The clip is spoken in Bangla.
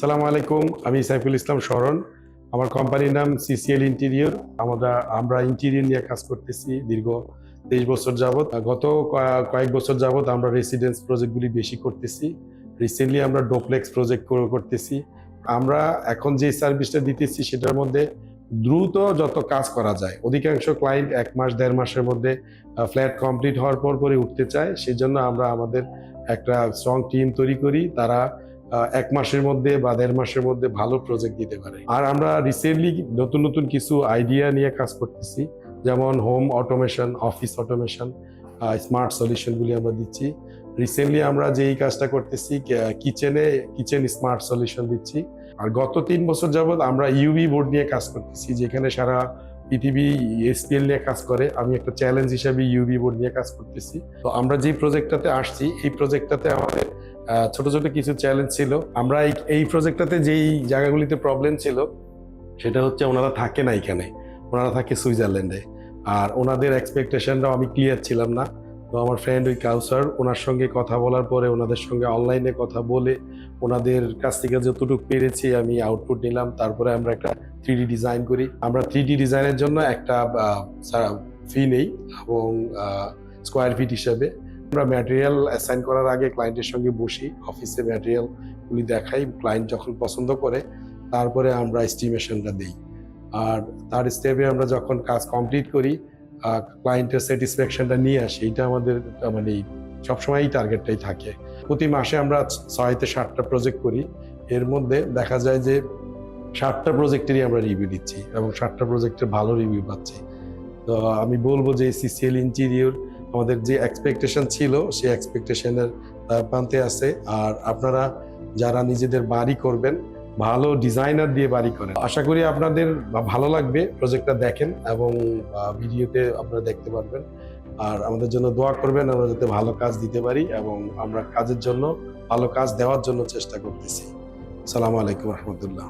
সালাম আলাইকুম, আমি সাইফুল ইসলাম শরণ। আমার কোম্পানির নাম সিসিএল ইন্টেরিয়র। আমরা আমরা ইন্টেরিয়র নিয়ে কাজ করতেছি দীর্ঘ তেইশ বছর যাবত গত কয়েক বছর যাবৎ আমরা রেসিডেন্স প্রজেক্টগুলি বেশি করতেছি। রিসেন্টলি আমরা ডোপ্লেক্স প্রজেক্ট করতেছি। আমরা এখন যে সার্ভিসটা দিতেছি সেটার মধ্যে দ্রুত যত কাজ করা যায়, অধিকাংশ ক্লায়েন্ট এক মাস, দেড় মাসের মধ্যে ফ্ল্যাট কমপ্লিট হওয়ার পর পরে উঠতে চায়। সেই জন্য আমরা আমাদের একটা স্ট্রং টিম তৈরি করি। তারা এক মাসের মধ্যে বা দেড় মাসের মধ্যে ভালো প্রজেক্ট দিতে পারে। আর আমরা রিসেন্টলি নতুন নতুন কিছু আইডিয়া নিয়ে কাজ করতেছি, যেমন home automation office automation smart সলিউশনগুলি আমরা দিচ্ছি। রিসেন্টলি আমরা যেই কাজটা করতেছি কিচেনে কিচেন স্মার্ট সলিউশন দিচ্ছি। আর গত তিন বছর যাবৎ আমরা ইউভি বোর্ড নিয়ে কাজ করতেছি, যেখানে সারা পৃথিবী এসপিএল নিয়ে কাজ করে। আমি একটা চ্যালেঞ্জ হিসাবে ইউভি বোর্ড নিয়ে কাজ করতেছি। তো আমরা যেই প্রজেক্টটাতে আসছি, এই প্রজেক্টটাতে আমাদের ছোট ছোট কিছু চ্যালেঞ্জ ছিল। আমরা এই- প্রজেক্টটাতে যেই জায়গাগুলিতে প্রবলেম ছিল, সেটা হচ্ছে ওনারা থাকে না এখানে। ওনারা থাকে সুইজারল্যান্ডে। আর ওনাদের এক্সপেকটেশনটাও আমি ক্লিয়ার ছিলাম না। তো আমার ফ্রেন্ড ওই কাউসার, ওনার সঙ্গে কথা বলার পরে, ওনাদের সঙ্গে অনলাইনে কথা বলে, ওনাদের কাছ থেকে যতটুকু পেরেছি আমি আউটপুট নিলাম। তারপরে আমরা একটা থ্রি ডিজাইন করি। আমরা থ্রি ডিজাইনের জন্য একটা ফি নেই এবং স্কোয়ার ফিট হিসেবে। আমরা ম্যাটেরিয়াল অ্যাসাইন করার আগে ক্লায়েন্টের সঙ্গে বসি অফিসে ম্যাটেরিয়ালগুলি দেখাই ক্লায়েন্ট যখন পছন্দ করে, তারপরে আমরা এস্টিমেশনটা দিই। আর তার স্টেপে আমরা যখন কাজ কমপ্লিট করি ক্লায়েন্টের স্যাটিসফ্যাকশনটা নিয়ে আসি এটা আমাদের মানে সবসময়ই টার্গেটটাই থাকে। প্রতি মাসে আমরা ছয়তে সাতটা প্রজেক্ট করি। এর মধ্যে দেখা যায় যে সাতটা প্রজেক্টেরই আমরা রিভিউ দিচ্ছি এবং সাতটা প্রজেক্টের ভালো রিভিউ পাচ্ছি। তো আমি বলব যে সিসিএল ইন্টেরিয়র আমাদের যে এক্সপেকটেশন ছিল, সেই এক্সপেকটেশনের প্রান্তে আছে। আর আপনারা যারা নিজেদের বাড়ি করবেন, ভালো ডিজাইনার দিয়ে বাড়ি করেন। আশা করি আপনাদের ভালো লাগবে প্রজেক্টটা দেখেন এবং ভিডিওতে আপনারা দেখতে পারবেন। আর আমাদের জন্য দোয়া করবেন, আমরা যাতে ভালো কাজ দিতে পারি এবং আমরা কাজের জন্য, ভালো কাজ দেওয়ার জন্য চেষ্টা করতেছি। সালামু আলাইকুম রহমতুল্লাহ।